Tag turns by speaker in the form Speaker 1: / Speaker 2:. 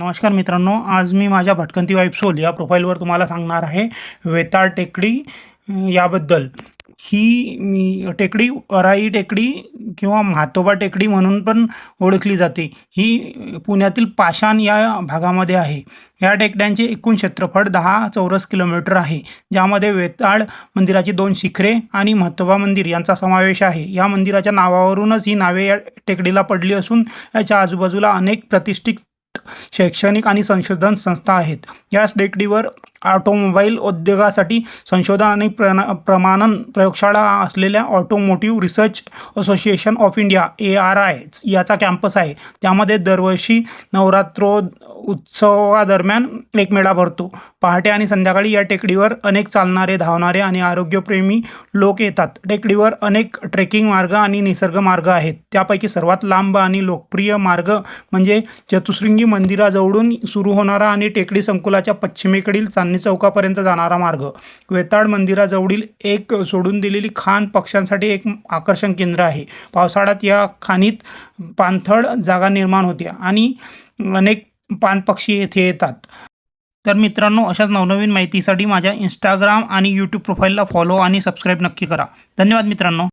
Speaker 1: नमस्कार मित्रांनो आज मी माझ्या भटकंती वाईफ सोल या प्रोफाईलवर तुम्हाला सांगणार आहे वेताळ टेकडी याबद्दल. ही मी टेकडी अराई टेकडी किंवा म्हातोबा टेकडी म्हणून पण ओळखली जाते. ही पुण्यातील पाषाण या भागामध्ये आहे. या टेकड्यांचे एकूण क्षेत्रफळ दहा चौरस किलोमीटर आहे ज्यामध्ये वेताळ मंदिराची दोन शिखरे आणि म्हातोबा मंदिर यांचा समावेश आहे. या मंदिराच्या नावावरूनच ही नावे या टेकडीला पडली असून याच्या आजूबाजूला अनेक प्रतिष्ठित शैक्षणिक आणि संशोधन संस्था आहेत. याच टेकडीवर ऑटोमोबाईल उद्योगासाठी संशोधन आणि प्रण प्रमाणन प्रयोगशाळा असलेल्या automotive research association of India A R I याचा कॅम्पस आहे. त्यामध्ये दरवर्षी नवरात्रो उत्सवादरम्यान एक मेळा भरतो. पहाटे आणि संध्याकाळी या टेकडीवर अनेक चालणारे धावणारे आणि आरोग्यप्रेमी लोक येतात. टेकडीवर अनेक ट्रेकिंग मार्ग आणि निसर्ग मार्ग आहेत. त्यापैकी सर्वात लांब आणि लोकप्रिय मार्ग म्हणजे चतुशृंगी मंदिराजवळून सुरू होणारा आणि टेकडी संकुलाच्या पश्चिमेकडील चांदणी चौकापर्यंत जाणारा मार्ग. वेताड मंदिराजवळील एक सोडून दिलेली खाण पक्ष्यांसाठी एक आकर्षण केंद्र आहे. पावसाळ्यात या खाणीत पाणथळ जागा निर्माण होते आणि अनेक पानपक्षी येथे येतात. तर मित्रांनो अशाच नवनवीन माहितीसाठी माझ्या इंस्टाग्राम आणि यूट्यूब प्रोफाईलला फॉलो आणि सबस्क्राईब नक्की करा. धन्यवाद मित्रांनो.